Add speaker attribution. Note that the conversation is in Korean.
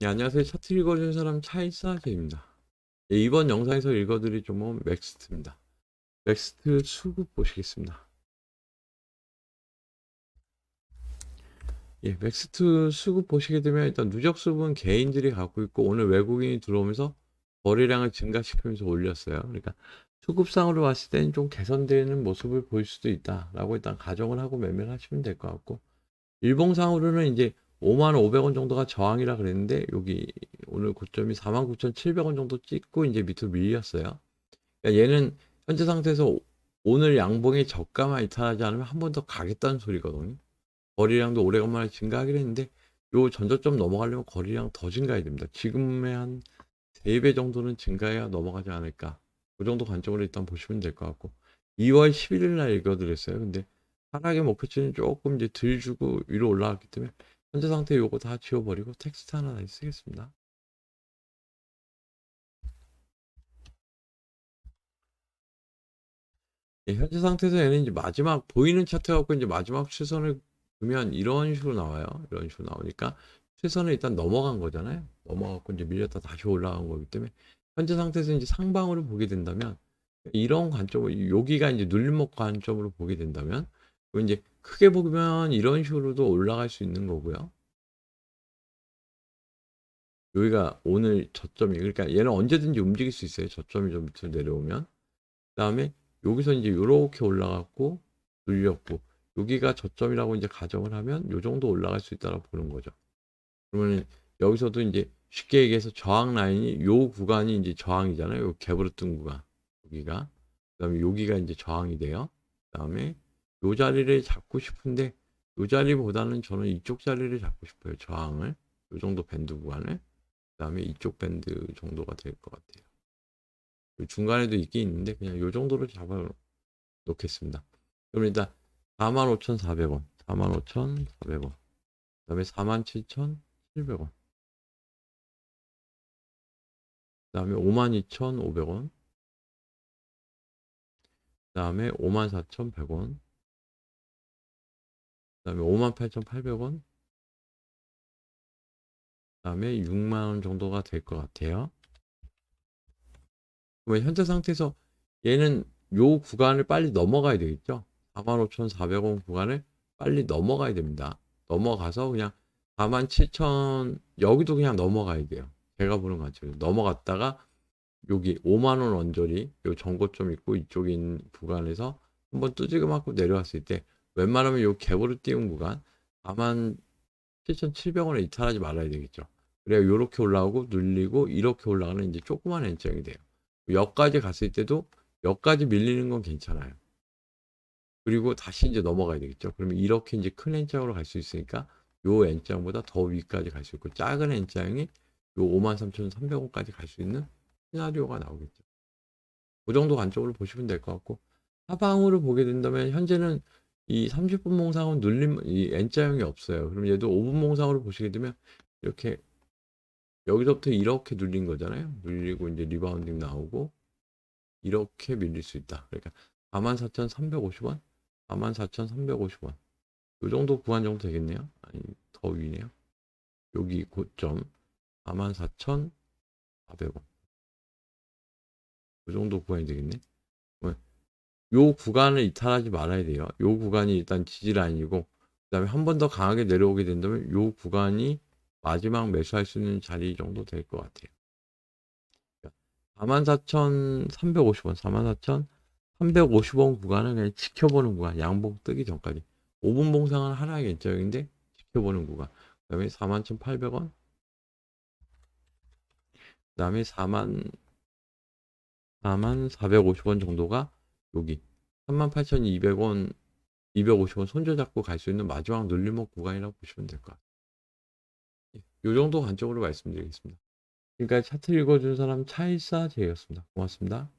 Speaker 1: 네, 안녕하세요. 차트 읽어주는 사람 차이사제입니다. 예, 이번 영상에서 읽어드릴 종목은 맥스트입니다. 맥스트 수급 보시겠습니다. 예, 맥스트 수급 보시게 되면 일단 누적 수급은 개인들이 갖고 있고 오늘 외국인이 들어오면서 거래량을 증가시키면서 올렸어요. 그러니까 수급상으로 봤을 때는 좀 개선되는 모습을 보일 수도 있다라고 일단 가정을 하고 매매를 하시면 될 것 같고 일봉상으로는 이제 5만 500원 정도가 저항이라 그랬는데 여기 오늘 고점이 49,700원 정도 찍고 이제 밑으로 밀렸어요. 그러니까 얘는 현재 상태에서 오늘 양봉에 저가만 이탈하지 않으면 한 번 더 가겠다는 소리거든요. 거래량도 오래간만에 증가하긴 했는데 요 전저점 넘어가려면 거래량 더 증가해야 됩니다. 지금의 한 3배 정도는 증가해야 넘어가지 않을까. 그 정도 관점으로 일단 보시면 될 것 같고 2월 11일 날 읽어드렸어요. 근데 하락의 목표치는 조금 이제 덜 주고 위로 올라갔기 때문에 현재 상태 요거 다 지워버리고 텍스트 하나 쓰겠습니다. 예, 현재 상태에서 얘는 이제 마지막 보이는 차트 갖고 이제 마지막 최선을 그면 이런 식으로 나와요. 이런 식으로 나오니까 최선을 일단 넘어간 거잖아요. 넘어갔고 이제 밀렸다 다시 올라간 거기 때문에 현재 상태에서 이제 상방으로 보게 된다면 이런 관점으로 여기가 이제 눌림목 관점으로 보게 된다면 이제 크게 보면 이런 식으로도 올라갈 수 있는 거고요. 여기가 오늘 저점이 그러니까 얘는 언제든지 움직일 수 있어요. 저점이 좀 밑으로 내려오면 그다음에 여기서 이제 요렇게 올라갔고 눌렸고 여기가 저점이라고 이제 가정을 하면 요 정도 올라갈 수 있다고 보는 거죠. 그러면 여기서도 이제 쉽게 얘기해서 저항 라인이 요 구간이 이제 저항이잖아요. 요 갭으로 뜬 구간 여기가 그다음에 여기가 이제 저항이 돼요. 그다음에 요 자리를 잡고 싶은데 요 자리보다는 저는 이쪽 자리를 잡고 싶어요. 저항을 요 정도 밴드 구간을 그 다음에 이쪽 밴드 정도가 될 것 같아요. 요 중간에도 있긴 있는데 그냥 요 정도로 잡아 놓겠습니다. 그럼 일단 45,400원, 45,400원, 그 다음에 47,700원, 그 다음에 52,500원, 그 다음에 54,100원, 그 다음에 58,800원, 그다음에 6만 원 정도가 될 것 같아요. 그러면 현재 상태에서 얘는 요 구간을 빨리 넘어가야 되겠죠? 45,400원 구간을 빨리 넘어가야 됩니다. 넘어가서 그냥 47,000 여기도 그냥 넘어가야 돼요. 제가 보는 관점에서 넘어갔다가 여기 5만 원 언저리 요 전고점 있고 있는 구간에서 한번 뚜지금 맞고 내려왔을 때 웬만하면 요 갭으로 띄운 구간 47,700원에 이탈하지 말아야 되겠죠. 그래야 요렇게 올라오고 눌리고 이렇게 올라가는 이제 조그만 N장이 돼요. 여기까지 갔을 때도 여기까지 밀리는 건 괜찮아요. 그리고 다시 이제 넘어가야 되겠죠. 그러면 이렇게 이제 큰 N장으로 갈 수 있으니까 요 N장보다 더 위까지 갈 수 있고 작은 N장이 요 53,300원까지 갈 수 있는 시나리오가 나오겠죠. 그 정도 관점으로 보시면 될 것 같고 하방으로 보게 된다면 현재는 이 30분 몽상은 눌림 이 N자형이 없어요. 그럼 얘도 5분 몽상으로 보시게 되면 이렇게 여기서부터 이렇게 눌린 거잖아요. 눌리고 이제 리바운딩 나오고 이렇게 밀릴 수 있다. 그러니까 44,350원, 44,350원. 요 정도 구간 정도 되겠네요. 아니 더 위네요. 여기 고점 44,400원. 요 정도 구간이 되겠네. 요 구간을 이탈하지 말아야 돼요. 요 구간이 일단 지지라인이고 그다음에 한 번 더 강하게 내려오게 된다면 요 구간이 마지막 매수할 수 있는 자리 정도 될 것 같아요. 44,350원, 44,350원 구간은 그냥 지켜보는 구간, 양봉 뜨기 전까지. 5분 봉상은 하락의 결정인데 지켜보는 구간. 그 다음에 41,800원. 그 다음에 4만, 4만 450원 정도가 여기. 38,200원, 250원 손절 잡고 갈 수 있는 마지막 눌림목 구간이라고 보시면 될 것 같아요. 이 정도 관점으로 말씀드리겠습니다. 지금까지 차트 읽어준 사람 차일사제였습니다. 고맙습니다.